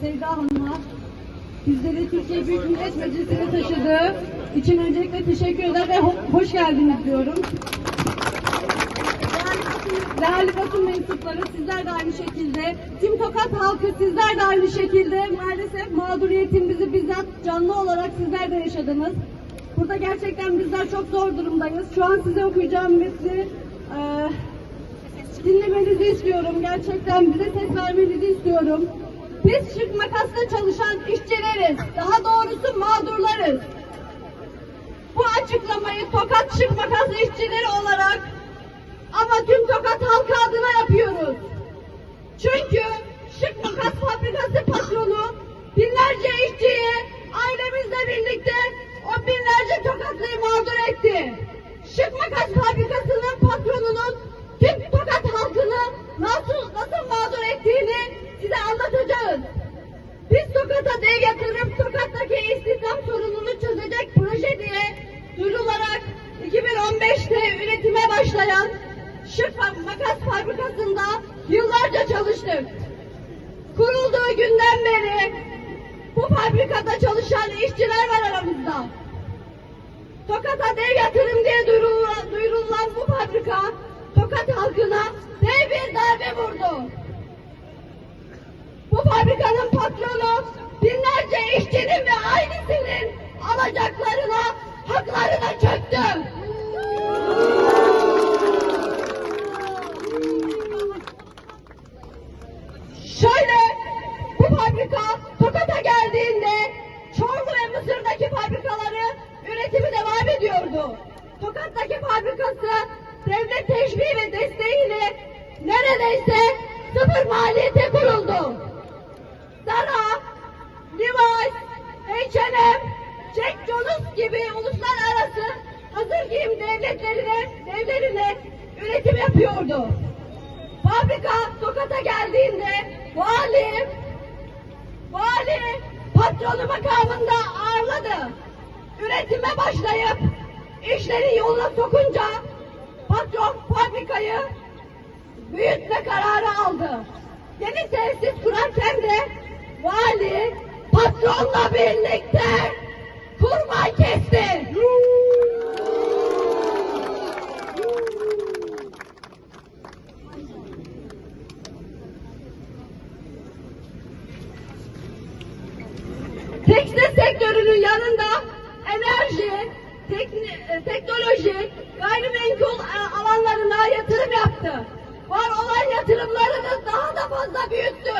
Sevda Hanım'a bizleri Türkiye Büyük Millet Meclisi'ne taşıdığı için öncelikle teşekkür eder ve ho- hoş geldiniz diyorum. Değerli basın mensupları sizler de aynı şekilde, tüm Tokat halkı sizler de aynı şekilde maalesef mağduriyetimizi bizzat canlı olarak sizler de yaşadınız. Burada gerçekten bizler çok zor durumdayız. Şu an size okuyacağım metni eee dinlemenizi istiyorum. Gerçekten bize ses vermenizi istiyorum. Biz şık makasla çalışan işçileriz. Daha doğrusu mağdurlarız. Bu açıklamayı Tokat Şık Makas işçileri olarak ama tüm Tokat halkı adına yapıyoruz. Çünkü 2015'te üretime başlayan Şık Makas Fabrikası'nda yıllarca çalıştık. Kurulduğu günden beri bu fabrikada çalışan işçiler var aramızda. Tokat'a dev yatırım diye duyurulan, duyurulan bu fabrika Tokat halkına dev bir darbe vurdu. Bu fabrikanın patronu binlerce işçinin ve ailesinin alacaklarına, haklarına çöktü. Üretimi devam ediyordu. Tokat'taki fabrikası devlet teşvik ve desteğiyle neredeyse sıfır maliyete kuruldu. Zara, Levi's, H&M, Jack Jones gibi uluslararası hazır giyim devletlerine, devlerine üretim yapıyordu. Fabrika Tokat'a geldiğinde vali, vali patronu makamında ağırladı. Üretime başlayıp işleri yoluna sokunca patron fabrikayı büyütme kararı aldı. Yeni tesis kurarken de vali patronla birlikte kurban kesti. Tekstil sektörünün yanında enerji, tekni- e, teknoloji, gayrimenkul e, alanlarına yatırım yaptı. Var olan yatırımlarını daha da fazla büyüttü.